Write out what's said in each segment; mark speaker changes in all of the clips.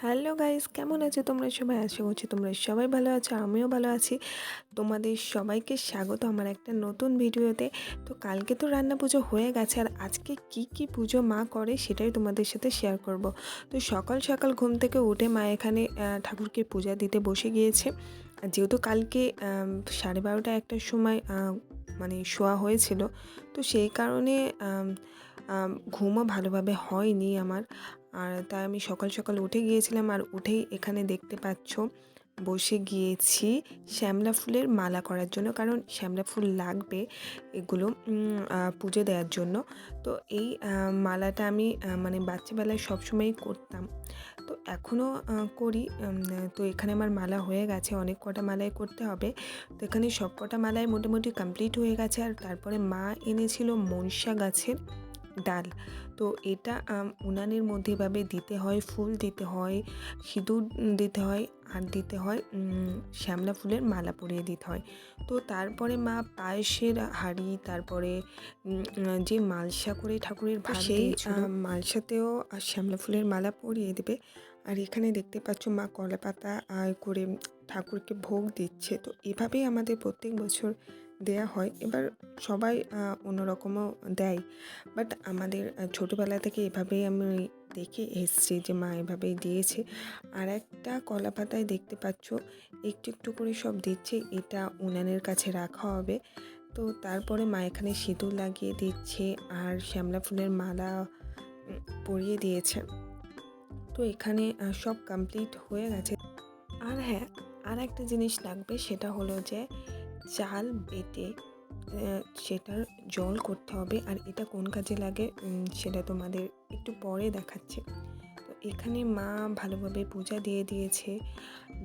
Speaker 1: Hello guys, কেমন আছো তোমরা? সবাই আশা করছি তোমরা সবাই ভালো আছো, আমিও ভালো আছি। তোমাদের সবাইকে স্বাগত আমার একটা নতুন ভিডিওতে। তো কালকে তো রান্না পুজো হয়ে গেছে, আর আজকে কি কি পুজো মা করে সেটাই তোমাদের সাথে শেয়ার করব। তো সকাল সকাল ঘুম থেকে উঠে মা এখানে ঠাকুরকে পূজা দিতে বসে গিয়েছে। যেহেতু কালকে সাড়ে বারোটা একটার সময় মানে শোয়া হয়েছিল। তো সেই কারণে ঘুমও ভালোভাবে হয়নি আমার। আর তাই আমি সকাল সকাল উঠে গিয়েছিলাম। আর উঠেই এখানে দেখতে পাচ্ছ বসে গিয়েছি শ্যামলা ফুলের মালা করার জন্য, কারণ শ্যামলা ফুল লাগবে এগুলো পুজো দেওয়ার জন্য। তো এই মালাটা আমি মানে বাচ্চাবেলায় সবসময়ই করতাম। তো এখনও করি তো এখানে আমার মালা হয়ে গেছে, অনেক কটা মালাই করতে হবে। তো এখানে সব কটা মালাই মোটামুটি কমপ্লিট হয়ে গেছে, আর তারপরে মা এনেছিল মনসা গাছের। ডাল। তো এটা উনানের মধ্যে এভাবে দিতে হয় ফুল দিতে হয় সিঁদুর দিতে হয় আর দিতে হয় শ্যামলা ফুলের মালা পরিয়ে দিতে হয়। তো তারপরে মা পায়েসের হাঁড়ি তারপরে যে মালসা করে ঠাকুরের সেই মালসাতেও আর শ্যামলা ফুলের মালা পরিয়ে দেবে। আর এখানে দেখতে পাচ্ছ মা কলা পাতা করে ঠাকুরকে ভোগ দিচ্ছে। তো এভাবেই আমাদের প্রত্যেক বছর দেয়া হয়। এবার সবাই অন্যরকমও দেয়। বাট আমাদের ছোটোবেলা থেকে এভাবেই আমি দেখে এসেছি যে মা এভাবেই দিয়েছে। আর একটা কলা পাতায় দেখতে পাচ্ছ, একটু একটু করে সব দিচ্ছে, এটা উনানের কাছে রাখা হবে। তো তারপরে মা এখানে সিঁদুর লাগিয়ে দিচ্ছে আর শ্যামলা ফুলের মালা পরিয়ে দিয়েছে। তো এখানে সব কমপ্লিট হয়ে গেছে। আর হ্যাঁ আর একটা জিনিস লাগবে, সেটা হলো যে চাল বেটে সেটার জল করতে হবে। আর এটা কোন কাজে লাগে? সেটা তোমাদের একটু পরে দেখাচ্ছে। তো এখানে মা ভালোভাবে পূজা দিয়ে দিয়েছে।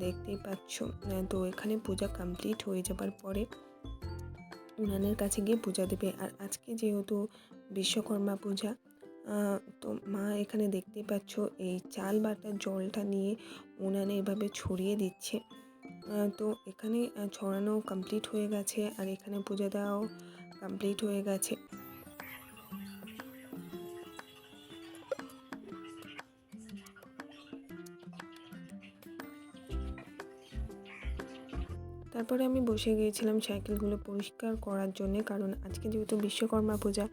Speaker 1: দেখতেই পাচ্ছ তো এখানে পূজা কমপ্লিট হয়ে যাবার পরে উনানের কাছে গিয়ে পূজা দেবে। আর আজকে যেহেতু বিশ্বকর্মা পূজা তো মা এখানে দেখতেই পাচ্ছ, এই চাল বাটার জলটা নিয়ে উনানে এভাবে ছড়িয়ে দিচ্ছে। তো এখানে ছড়ানো কমপ্লিট হয়ে গেছে আর এখানে পূজা দেওয়াও কমপ্লিট হয়ে গেছে। তারপরে আমি বসে গিয়েছিলাম সাইকেলগুলো পরিষ্কার করার জন্য, কারণ আজকে যেহেতু বিশ্বকর্মা পূজা,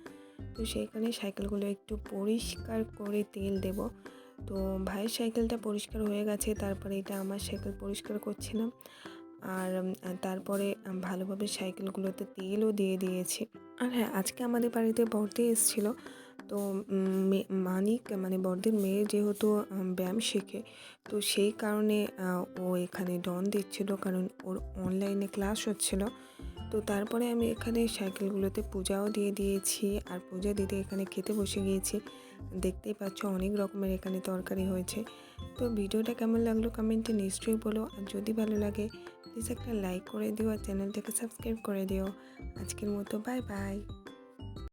Speaker 1: তো সেইখানে সাইকেলগুলো একটু পরিষ্কার করে তেল দেব। তো ভাইয়ের সাইকেলটা পরিষ্কার হয়ে গেছে, তারপরে এটা আমার সাইকেল পরিষ্কার করছিলাম আর তারপরে ভালোভাবে সাইকেলগুলোতে তেলও দিয়ে দিয়েছি। আর হ্যাঁ আজকে আমাদের বাড়িতে বর্দি এসেছিল। তো মানিক মানে বর্দির মেয়ে যেহেতু ব্যায়াম শেখে, তো সেই কারণে ও এখানে ডন দিচ্ছিল, কারণ ওর অনলাইনে ক্লাস হচ্ছিল। তো তারপরে আমি এখানে সাইকেলগুলোতে পূজাও দিয়ে দিয়েছি আর পূজা দিতে এখানে খেতে বসে গিয়েছি। দেখতেই পাচ্ছ অনেক রকমের এখানে তরকারি হয়েছে। তো ভিডিওটা কেমন লাগল কমেন্টে নিশ্চয়ই বলো। আর যদি ভালো লাগে প্লিজ একটা লাইক করে দিও আর চ্যানেলটাকে সাবস্ক্রাইব করে দিও। আজকের মতো বাই বাই